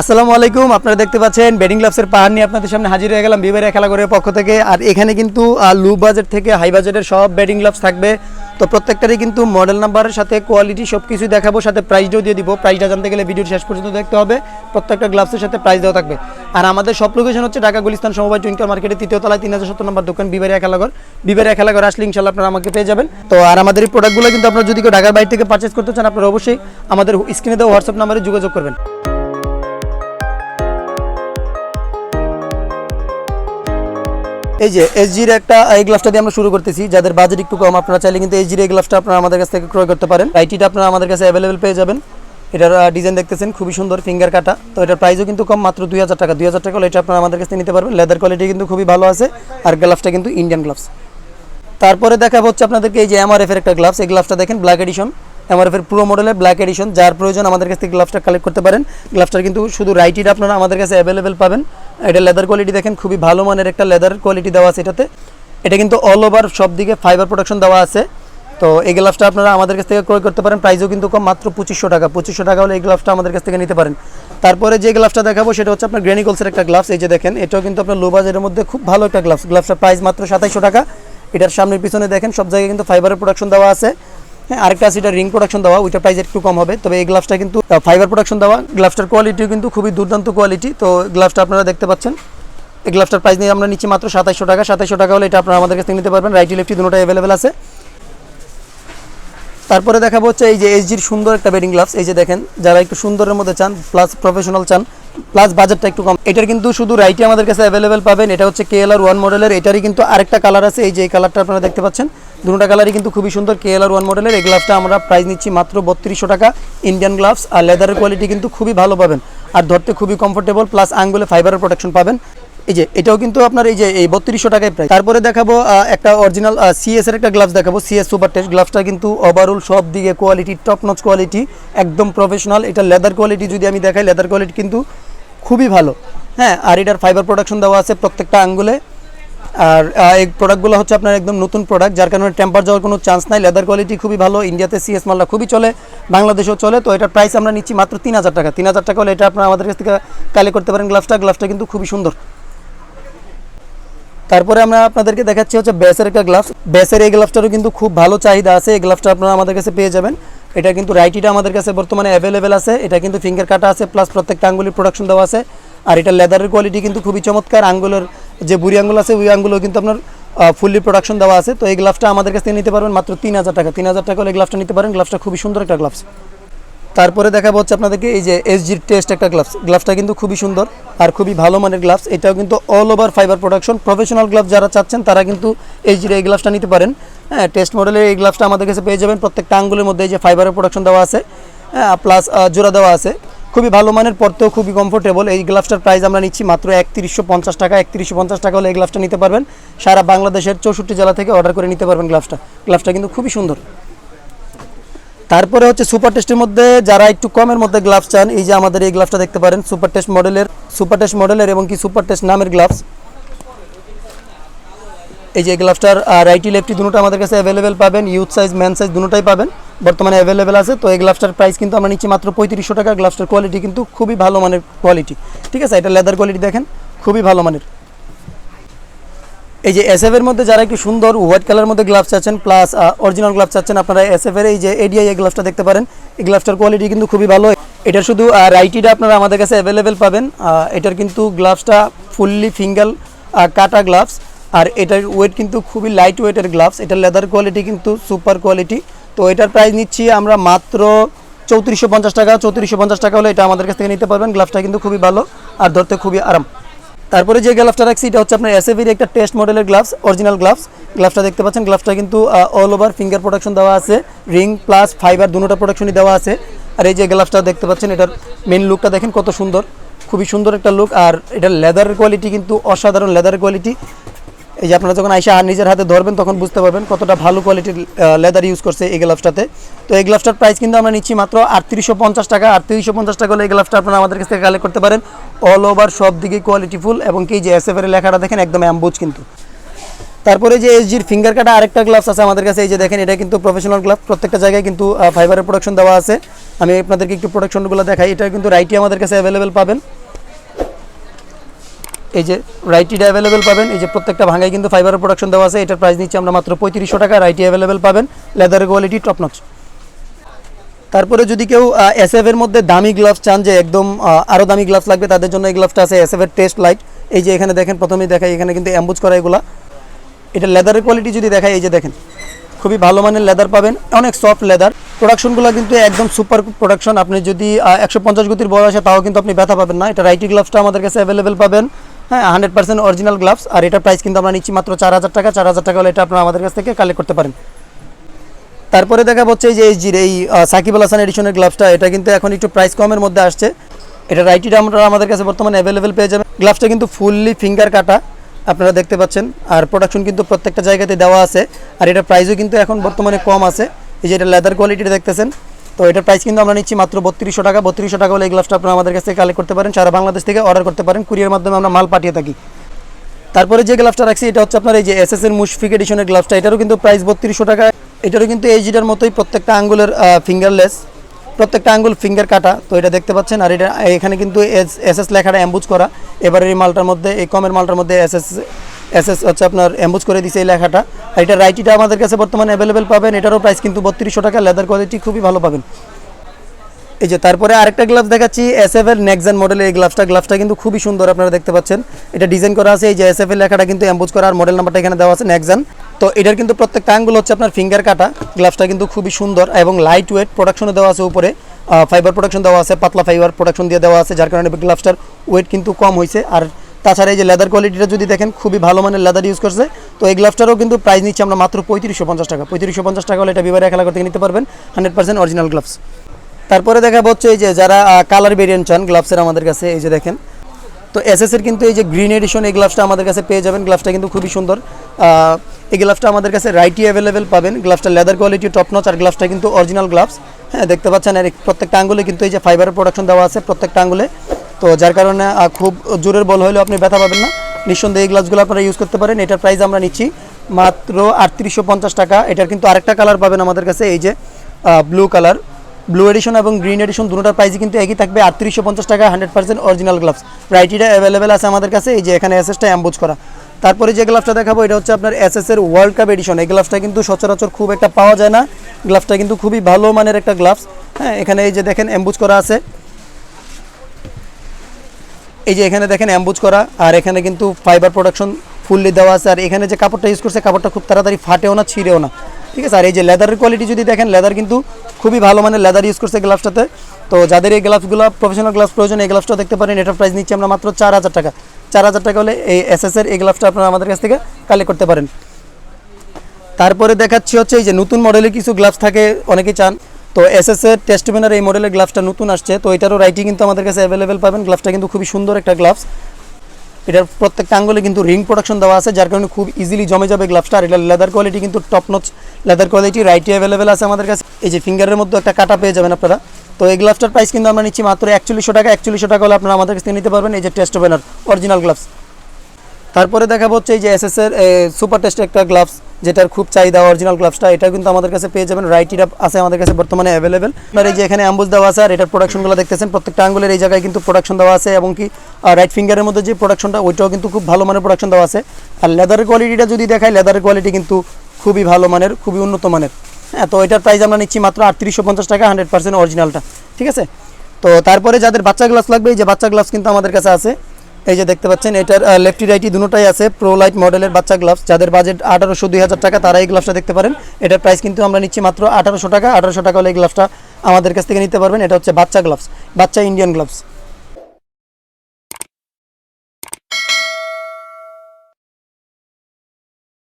আসসালামু আলাইকুম, আপনারা দেখতে পাচ্ছেন বেডিং গ্লাভসের পাহাড় নিয়ে আপনাদের সামনে হাজির হয়ে গেলাম বিবারের খেলাঘরের পক্ষ থেকে। আর এখানে কিন্তু লো বাজেট থেকে হাই বাজেটের সব বেডিং গ্লাভস থাকবে। তো প্রত্যেকটারই কিন্তু মডেল নাম্বারের সাথে কোয়ালিটি সব কিছু দেখাবো, সাথে প্রাইসটাও দিয়ে দিব। প্রাইসটা জানতে গেলে ভিডিওর শেষ পর্যন্ত দেখতে হবে। প্রত্যেকটা গ্লাভসের সাথে প্রাইস দেওয়া থাকবে। আর আমাদের সব লোকেশন হচ্ছে ঢাকা গুলিস্তান সমবায় টুইঙ্কার মার্কেটের তৃতীয় তলায় তিন হাজার সত্তর নম্বর দোকান বিবারিয়া খেলাঘর বিবারিয়া খেলাঘর আসলে ইনশাল্লাহ আপনারা আমাকে পেয়ে যাবেন। তো আর আমাদের এই প্রোডাক্টগুলো কিন্তু আপনারা যদি কেউ ঢাকার বাইরে থেকে পারচেস করতে চান, আপনারা অবশ্যই আমাদের স্ক্রিনে দেওয়া হোয়াটসঅ্যাপ নাম্বারে যোগাযোগ করবেন। এই যে এসজির একটা, এই গ্লাভসটা দিয়ে আমরা শুরু করতেছি। যাদের বাজেট একটু কম, আপনারা চাইলে কিন্তু এসজির এই গ্লাভসটা আপনারা আমাদের কাছ থেকে ক্রয় করতে পারেন। আইটিটা আপনারা আমাদের কাছে অ্যাভেলেবেল পেয়ে যাবেন। এটার ডিজাইন দেখতেছেন, খুবই সুন্দর ফিঙ্গার কাটা। তো এটার প্রাইসও কিন্তু কম, মাত্র দুই হাজার টাকা। দুই হাজার টাকা এটা আপনারা আমাদের কাছে নিতে পারবেন। লেদার কোয়ালিটি কিন্তু খুবই ভালো আছে। আর গ্লাভসটা কিন্তু ইন্ডিয়ান গ্লাভস তারপরে দেখা হচ্ছে আপনাদেরকে এই যে এমআরএফ এর একটা গ্লাভস এই গ্লাভসটা দেখেন ব্ল্যাক এডিশন এমআরএফ এর পুরো মডেলের ব্ল্যাক এডিশন যার প্রয়োজন আমাদের কাছ থেকে গ্লাভসটা কালেক্ট করতে পারেন। গ্লাভসটার কিন্তু শুধু রাইটিটা আপনারা আমাদের কাছে অ্যাভেলেবেল পাবেন। এটা লেদার কোয়ালিটি দেখেন, খুবই ভালো মানের একটা লেদার কোয়ালিটি দেওয়া আছে এটাতে। এটা কিন্তু অল ওভার সব দিকে ফাইবার প্রোডাকশন দেওয়া আছে। তো এই গ্লাভসটা আপনারা আমাদের কাছ থেকে ক্রয় করতে পারেন। প্রাইসও কিন্তু কম, মাত্র পঁচিশশো টাকা। পঁচিশশো টাকা হলে এই গ্লাভসটা আমাদের কাছ থেকে নিতে পারেন। তারপরে যে গ্লাভসটা দেখাবো, সেটা হচ্ছে আপনার গ্রেনিকলসের একটা গ্লাভস এই যে দেখেন, এটাও কিন্তু আপনার লো বাজারের মধ্যে খুব ভালো একটা গ্লাভস গ্লাভসটার প্রাইস মাত্র সাতাইশশো টাকা। এটার সামনের পিছনে দেখেন, সব জায়গায় কিন্তু ফাইবারের প্রোডাকশন দেওয়া আছে। হ্যাঁ আরেকটা আছে, এটা রিং প্রোডাকশন দেওয়া ওইটা প্রাইস একটু কম হবে। তবে এই গ্লাভসটা কিন্তু ফাইবার প্রোডাকশন দেওয়া। গ্লাভসটার কোয়ালিটিও কিন্তু খুবই দুর্দান্ত কোয়ালিটি তো গ্লাভসটা আপনারা দেখতে পাচ্ছেন। এই গ্লাভসটার প্রাইস নিয়ে আমরা নিচ্ছি মাত্র সাতাইশশো টাকা। সাতাইশশো টাকা হলে এটা আপনারা আমাদের কাছ নিতে পারবেন। রাইটি লেফটি দুটোটা অ্যাভেলেবেল আছে। তারপরে দেখাবো হচ্ছে এই যে এইচজির সুন্দর একটা বেডিং গ্লাভস এই যে দেখেন, যারা একটু সুন্দরের মধ্যে চান প্লাস প্রফেশনাল চান প্লাস বাজেটটা একটু কম। এটার কিন্তু শুধু রাইটে আমাদের কাছে অ্যাভেলেবেল পাবেন। এটা হচ্ছে কে এল আর ওয়ান মডেলের এটারই কিন্তু আরেকটা কালার আছে। এই যে এই কালারটা আপনারা দেখতে পাচ্ছেন। দুটোটা কালারই কিন্তু খুবই সুন্দর কে আর ওয়ান মডেলের এই গ্লাভসটা আমরা প্রাইস নিচ্ছি মাত্র বত্রিশশো টাকা। ইন্ডিয়ান গ্লাভস আর লেদারের কোয়ালিটি কিন্তু খুবই ভালো পাবেন। আর ধরতে খুবই কমফোর্টেবল প্লাস আঙ্গুলে ফাইবারের প্রোটেকশন পাবেন। এই যে, এটাও কিন্তু আপনার এই যে, এই বত্রিশশো টাকায় প্রায় তারপরে দেখাবো একটা অরিজিনাল সিএস এর একটা গ্লাভস দেখাবো। সিএস সুপার টেস্ট গ্লাভসটা কিন্তু ওভারঅল সব দিকে কোয়ালিটি টপ নচ কোয়ালিটি একদম প্রফেশনাল এটা লেদার কোয়ালিটি যদি আমি দেখাই লেদার কোয়ালিটি কিন্তু খুবই ভালো। হ্যাঁ আর এটার ফাইবার প্রোডাকশন দেওয়া আছে প্রত্যেকটা আঙ্গুলে আর এই প্রোডাক্টগুলো হচ্ছে আপনার একদম নতুন প্রোডাক্ট যার কারণে টেম্পার যাওয়ার কোনো চান্স নাই। লেদার কোয়ালিটি খুবই ভালো ইন্ডিয়াতে সিএস মালটা খুবই চলে, বাংলাদেশেও চলে। তো এটার প্রাইস আমরা নিচ্ছি মাত্র তিন হাজার টাকা। তিন হাজার টাকা হলে এটা আপনারা আমাদের কাছ থেকে কালেক্ট করতে পারেন। গ্লাভসটা গ্লাভসটা কিন্তু খুবই সুন্দর। তারপরে আমরা আপনাদেরকে দেখাচ্ছি হচ্ছে ব্যাসের একটা গ্লাভস ব্যাসের এই গ্লাভসটারও কিন্তু খুব ভালো চাহিদা আছে। এই গ্লাভসটা আপনারা আমাদের কাছে পেয়ে যাবেন। এটা কিন্তু রাইটিটা আমাদের কাছে বর্তমানে অ্যাভেলেবেল আছে। এটা কিন্তু ফিঙ্গার কাটা আছে প্লাস প্রত্যেকটা আঙ্গুলির প্রোডাকশন দেওয়া আছে। আর এটা লেদারের কোয়ালিটি কিন্তু খুবই চমৎকার। আঙ্গুলের যে বুড়ি আঙ্গুল আছে, ওই আঙ্গুলও কিন্তু আপনার ফুললি প্রোডাকশন দেওয়া আছে। তো এই গ্লাভসটা আমাদের কাছ থেকে নিতে পারবেন মাত্র তিন হাজার টাকা। তিন হাজার টাকা হলে গ্লাভসটা নিতে পারেন। গ্লাভসটা খুবই সুন্দর একটা গ্লাভস। তারপরে দেখাবো হচ্ছে আপনাদেরকে এই যে এসজির টেস্ট একটা গ্লাভস। গ্লাভসটা কিন্তু খুবই সুন্দর আর খুবই ভালো মানের গ্লাভস। এটাও কিন্তু all over fibre production professional gloves যারা চাচ্ছেন, তারা কিন্তু এইচজির এই গ্লাভসটা নিতে পারেন। হ্যাঁ টেস্ট মডেলের এই গ্লাভসটা আমাদের কাছে পেয়ে যাবেন। প্রত্যেকটা আঙ্গুলের মধ্যে এই যে ফাইবারের প্রোডাকশন দেওয়া আছে। হ্যাঁ প্লাস জোড়া দেওয়া আছে। খুবই ভালো মানের, পরতেও খুবই কমফোর্টেবল এই গ্লাভসটার প্রাইস আমরা নিচ্ছি মাত্র একত্রিশশো পঞ্চাশ টাকা। একত্রিশশো পঞ্চাশ টাকা হলে এই গ্লাভসটা নিতে পারবেন। সারা বাংলাদেশের চৌষট্টি জেলা থেকে অর্ডার করে নিতে পারবেন গ্লাভসটা গ্লাভসটা কিন্তু খুবই সুন্দর। তারপরে হচ্ছে সুপার টেস্টের মধ্যে যারা একটু কমের মধ্যে গ্লাভস চান, এই যে আমাদের এই গ্লাভসটা দেখতে পারেন সুপার টেস্ট মডেলের সুপার টেস্ট মডেলের এবং কি সুপার টেস্ট নামের গ্লাভস এই যে গ্লাভসটার রাইটি লেফটি দুটো আমাদের কাছে অ্যাভেলেবেল পাবেন ইউথ সাইজ ম্যান সাইজ দুটোটাই পাবেন। বর্তমানে অ্যাভেলেবেল আছে। তো এই গ্লাভসটার প্রাইস কিন্তু আমরা নিচ্ছি মাত্র পঁয়ত্রিশশো টাকা। গ্লাভসটার কোয়ালিটি কিন্তু খুবই ভালো মানের কোয়ালিটি ঠিক আছে, এটা লেদার কোয়ালিটি দেখেন, খুবই ভালো মানের। এই যে এসএফ এর মধ্যে যারা একটু সুন্দর হোয়াইট কালার মধ্যে গ্লাভস চাচ্ছেন প্লাস অরিজিনাল গ্লাভস চাচ্ছেন, আপনারা এসএফ এর এই যে এডিআই এই গ্লাভসটা দেখতে পারেন। এই গ্লাভসটার কোয়ালিটি কিন্তু খুবই ভালো। এটা শুধু রাইটিটা আপনারা আমাদের কাছে অ্যাভেলেবেল পাবেন। এটার কিন্তু গ্লাভসটা ফুললি ফিঙ্গাল কাটা গ্লাভস আর এটার ওয়েট কিন্তু খুবই লাইট ওয়েটের গ্লাভস এটার লেদার কোয়ালিটি কিন্তু সুপার কোয়ালিটি তো এটার প্রাইস নিচ্ছি আমরা মাত্র চৌত্রিশশো পঞ্চাশ টাকা। চৌত্রিশশো পঞ্চাশ টাকা হলে এটা আমাদের কাছ থেকে নিতে পারবেন। গ্লাভসটা কিন্তু খুবই ভালো আর ধরতে খুবই আরাম। তারপরে যে গ্লাভসটা রাখছি, এটা হচ্ছে আপনার এসএভির একটা টেস্ট মডেলের গ্লাভস অরিজিনাল গ্লাভস গ্লাভসটা দেখতে পাচ্ছেন গ্লাভসটা কিন্তু অল ওভার ফিঙ্গার প্রোডাকশন দেওয়া আছে। রিং প্লাস ফাইবার দুটোটা প্রোডাকশনই দেওয়া আছে। আর এই যে গ্লাভসটা দেখতে পাচ্ছেন, এটার মেন লুকটা দেখেন কত সুন্দর। খুবই সুন্দর একটা লুক আর এটার লেদারের কোয়ালিটি কিন্তু অসাধারণ লেদারের কোয়ালিটি এই যে আপনারা যখন আইসা আর নিজের হাতে ধরবেন, তখন বুঝতে পারবেন কতটা ভালো কোয়ালিটির লেদার ইউজ করছে এই গ্লাভসটাতে তো এই গ্লাভসটার প্রাইস কিন্তু আমরা নিচ্ছি মাত্র আটত্রিশশো পঞ্চাশ টাকা। আটত্রিশশো পঞ্চাশ টাকা হলে এই গ্লাভসটা আপনারা আমাদের কাছ থেকে কালেক্ট করতে পারেন। অল ওভার সব দিকে কোয়ালিটি ফুল এবং কি যে এসএফ এর লেখাটা দেখেন একদম অ্যাম্বুজ কিন্তু। তারপরে যে এসজির ফিঙ্গার কাটা আরেকটা গ্লাভস আছে আমাদের কাছে। এই যে দেখেন, এটা কিন্তু প্রফেশনাল গ্লাভ প্রত্যেকটা জায়গায় কিন্তু ফাইবারের প্রোডাকশন দেওয়া আছে। আমি আপনাদেরকে একটু প্রোডাকশনগুলো দেখাই। এটা কিন্তু রাইটি আমাদের কাছে অ্যাভেলেবেল পাবেন। এই যে রাইটিটা অ্যাভেলেবেল পাবেন, এই যে প্রত্যেকটা ভাঙায় কিন্তু ফাইবারের প্রোডাকশন দেওয়া আছে, এটার প্রাইস নিচ্ছি আমরা মাত্র পঁয়ত্রিশশো টাকা রাইটি অ্যাভেলেবেল পাবেন লেদারের কোয়ালিটি টপ নচ তারপরে যদি কেউ এসএফ এর মধ্যে দামি গ্লাভস চান যে একদম আরও দামি গ্লাভস লাগবে, তাদের জন্য এই গ্লাভসটা আছে এসএফ এর টেস্ট লাইট এই যে এখানে দেখেন, প্রথমেই দেখাই, এখানে কিন্তু অ্যাম্বুজ করা এগুলা। এটা লেদারের কোয়ালিটি যদি দেখাই, এই যে দেখেন, খুবই ভালো মানের লেদার পাবেন, অনেক সফট লেদার প্রোডাকশনগুলো কিন্তু একদম সুপার প্রোডাকশন আপনি যদি একশো পঞ্চাশ গতির বড় আসে তাও কিন্তু আপনি ব্যথা পাবেন না। এটা রাইটি গ্লাভসটা আমাদের কাছে অ্যাভেলেবেল পাবেন। হ্যাঁ হান্ড্রেড পার্সেন্ট অরিজিনাল গ্লাভস আর এটার প্রাইস কিন্তু আমরা নিচ্ছি মাত্র চার হাজার টাকা। চার হাজার টাকা হলে এটা আপনারা আমাদের কাছ থেকে কালেক্ট করতে পারেন। তারপরে দেখা হচ্ছে যে এইচজির এই সাকিব আল হাসান এডিশনের গ্লাভসটা এটা কিন্তু এখন একটু প্রাইস কমের মধ্যে আসছে। এটা রাইটিটা আমরা আমাদের কাছে বর্তমানে অ্যাভেলেবেল পেয়ে যাবেন। গ্লাভসটা কিন্তু ফুললি ফিঙ্গার কাটা, আপনারা দেখতে পাচ্ছেন। আর প্রোডাকশন কিন্তু প্রত্যেকটা জায়গাতে দেওয়া আছে। আর এটার প্রাইসও কিন্তু এখন বর্তমানে কম আছে। এই যে এটা লেদার কোয়ালিটিটা দেখতেছেন। তো এটার প্রাইস কিন্তু আমরা নিচ্ছি মাত্র বত্রিশশো টাকা। বত্রিশশো টাকা হলে এই গ্লাভসটা আপনারা আমাদের কাছ কালেক্ট করতে পারেন। সারা বাংলাদেশ থেকে অর্ডার করতে পারেন। কুরিয়ার মাধ্যমে আমরা মাল পাঠিয়ে থাকি। তারপরে যে গ্লাভসটা রাখছি, এটা হচ্ছে আপনার এই যে এস এস এর মুশফিক এডিশনের গ্লাভসটা এটারও কিন্তু প্রাইস বত্রিশশো টাকা। এটারও কিন্তু এইচডিটার মতোই প্রত্যেকটা আঙ্গুলের ফিঙ্গারলেস প্রত্যেকটা আঙ্গুল ফিঙ্গার কাটা। তো এটা দেখতে পাচ্ছেন। আর এটা, এখানে কিন্তু এস এস লেখাটা অ্যাম্বুজ করা। এবার এই মালটার মধ্যে, এই কমের মালটার মধ্যে এস এস এস এস হচ্ছে আপনার অ্যাম্বুজ করে দিছে এই লেখাটা। আর এটা রাইটিটা আমাদের কাছে বর্তমানে অ্যাভেলেবেল পাবেন। এটারও প্রাইস কিন্তু বত্রিশশো টাকা। লেদার কোয়ালিটি খুবই ভালো পাবেন। এই যে তারপরে আরেকটা গ্লাভস দেখাচ্ছি এস এফ এর নেক্সন মডেলের এই গ্লাভসটা গ্লাভসটা কিন্তু খুবই সুন্দর আপনারা দেখতে পাচ্ছেন। এটা ডিজাইন করা আছে, এই যে এস এফ এর লেখাটা কিন্তু অ্যাম্বুজ করা, আর মডেল নাম্বারটা এখানে দেওয়া আছে নেক্সন তো এটার কিন্তু প্রত্যেকটা আঙ্গুল হচ্ছে আপনার ফিঙ্গার কাটা। গ্লাভসটা কিন্তু খুবই সুন্দর এবং লাইট ওয়েট প্রোডাকশনে দেওয়া আছে উপরে। ফাইবার প্রোডাকশন দেওয়া আছে, পাতলা ফাইবার প্রোডাকশন দিয়ে দেওয়া আছে, যার কারণে গ্লাভসটার ওয়েট কিন্তু কম হয়েছে আর তাছাড়া এই যে লেদার কোয়ালিটিটা যদি দেখেন, খুবই ভালো মানের লেদার ইউজ করছে। তো এই গ্লাভসটারও কিন্তু প্রাইস নিচ্ছে আমরা মাত্র পঁয়ত্রিশশো পঞ্চাশ টাকা। পঁয়ত্রিশশো পঞ্চাশ টাকা হলে এটা বিবারে খেলা করতে নিতে পারবেন হান্ড্রেড পার্সেন্ট অরিজিনাল গ্লাভস তারপরে দেখা হচ্ছে এই যে যারা কালার ভেরিয়েন্ট চান গ্লাভসের আমাদের কাছে, এই যে দেখেন। তো এসএস এর কিন্তু এই যে গ্রিন এডিশন এই গ্লাভসটা আমাদের কাছে পেয়ে যাবেন। গ্লাভসটা কিন্তু খুবই সুন্দর। এই গ্লাভসটা আমাদের কাছে রাইটি অ্যাভেলেবেল পাবেন। গ্লাভসটা লেদার কোয়ালিটি টপ নচ আর গ্লাভসটা কিন্তু অরিজিনাল গ্লাভস হ্যাঁ দেখতে পাচ্ছেন আর প্রত্যেকটা আঙ্গুলে কিন্তু এই যে ফাইবারের প্রোডাকশন দেওয়া আছে, প্রত্যেকটা আঙ্গুলে। তো যার কারণে খুব জোরের বল হলেও আপনি ব্যথা পাবেন না। নিঃসন্দেহে এই গ্লাভসগুলো আপনারা ইউজ করতে পারেন। এটার প্রাইস আমরা নিচ্ছি মাত্র আটত্রিশশো টাকা। এটার কিন্তু আরেকটা কালার পাবেন আমাদের কাছে, এই যে ব্লু কালার ব্লু এডিশন এবং গ্রিন এডিশন দুটোটার প্রাইসই কিন্তু একই থাকবে, আটত্রিশশো পঞ্চাশ টাকা হান্ড্রেড পার্সেন্ট অরিজিনাল গ্লাভস রাইটিটা অ্যাভেলেবেল আছে আমাদের কাছে, এই যে, এখানে এসএসটা অ্যাম্বোজ করা। তারপরে যে গ্লাভসটা দেখাবো, এটা হচ্ছে আপনার এসএস এর ওয়ার্ল্ড কাপ এডিশন এই গ্লাভসটা কিন্তু সচরাচর খুব একটা পাওয়া যায় না। গ্লাভসটা কিন্তু খুবই ভালো মানের একটা গ্লাভস হ্যাঁ এখানে এই যে দেখেন অ্যাম্বুজ করা আছে। এই যে এখানে দেখেন অ্যাম্বুজ করা, আর এখানে কিন্তু ফাইবার প্রোডাকশন ফুললি দেওয়া আছে। আর এখানে যে কাপড়টা ইউজ করছে, কাপড়টা খুব তাড়াতাড়ি ফাটেও না, ছিঁড়েও না। ঠিক আছে? আর এই যে লেদারের কোয়ালিটি যদি দেখেন লেদার কিন্তু খুবই ভালো মানে লেদার ইউজ করছে গ্লাভসটাতে তো যাদের এই গ্লাভসগুলো প্রফেশনাল গ্লাভস প্রয়োজন, এই গ্লাভসটা দেখতে পারেন। এটার প্রাইস নিচ্ছি আমরা মাত্র চার হাজার টাকা। চার হাজার টাকা হলে এই এসএস এর এই গ্লাভসটা আপনারা আমাদের কাছ থেকে কালেক্ট করতে পারেন। তারপরে দেখাচ্ছি হচ্ছে এই যে নতুন মডেলের কিছু গ্লাভস থাকে, অনেকেই চান। তো এসএস এর টেস্টম্যানের এই মডেলের গ্লাভসটা নতুন আসছে। তো এটারও রাইটি কিন্তু আমাদের কাছে অ্যাভেলেবেল পাবেন। গ্লাভসটা কিন্তু খুবই সুন্দর একটা গ্লাভস এটার প্রত্যেকটা আঙ্গুলে কিন্তু রিং প্রোডাকশন দেওয়া আছে, যার কারণে খুব ইজিলি জমে যাবে গ্লাভসটা আর এটা লেদার কোয়ালিটি কিন্তু টপ নচ লেদার কোয়ালিটি রাইটি অ্যাভেলেবেল আছে আমাদের কাছে। এই যে ফিঙ্গারের মধ্যে একটা কাটা পেয়ে যাবেন আপনারা। তো এই গ্লাভসটার প্রাইস কিন্তু আমরা নিচ্ছি মাত্র একচল্লিশশো টাকা। একচল্লিশশো টাকা হলে আপনারা আমাদের কাছ নিতে পারবেন এই যে টেস্ট ওভেনার অরিজিনাল গ্লাভস তারপরে দেখা হচ্ছে এই যে এর সুপার টেস্ট একটা গ্লাভস যেটার খুব চাহিদা অরিজিনাল গ্লাভসটা এটা কিন্তু আমাদের কাছে পেয়ে যাবেন। রাইটিটা আছে আমাদের কাছে বর্তমানে অ্যাভেলেবেল আপনার এই যে এখানে অ্যাম্বুজ দেওয়া আছে, আর এটার প্রোডাকশনগুলো দেখতেছেন, প্রত্যেকটা আঙ্গুলের এই জায়গায় কিন্তু প্রোডাকশন দেওয়া আছে, এবং কি রাইট ফিঙ্গারের মধ্যে যে প্রোডাকশনটা ওইটাও কিন্তু খুব ভালো মানের প্রোডাকশন দেওয়া আছে। আর লেদারের কোয়ালিটিটা যদি দেখায় লেদারের কোয়ালিটি কিন্তু খুবই ভালো মানের, খুবই উন্নত মানের। হ্যাঁ তো এটার প্রাইস আমরা নিচ্ছি মাত্র আটত্রিশশো পঞ্চাশ টাকা হান্ড্রেড পার্সেন্ট অরিজিনালটা ঠিক আছে? তো তারপরে যাদের বাচ্চা গ্লাস লাগবে, এই যে বাচ্চা গ্লাস কিন্তু আমাদের কাছে আছে। এই যে দেখতে পাচ্ছেন, এটার লেফটি রাইটি দুটোটাই আছে প্রো লাইট মডেলের বাচ্চা গ্লাভস যাদের বাজেট আঠারোশো দুই হাজার টাকা, তারা এই গ্লাভসটা দেখতে পারেন। এটার প্রাইস কিন্তু আমরা নিচ্ছি মাত্র আঠারোশো টাকা। আঠারোশো টাকা হলে এই গ্লাভসটা আমাদের কাছ থেকে নিতে পারবেন। এটা হচ্ছে বাচ্চা গ্লাভস বাচ্চা ইন্ডিয়ান গ্লাভস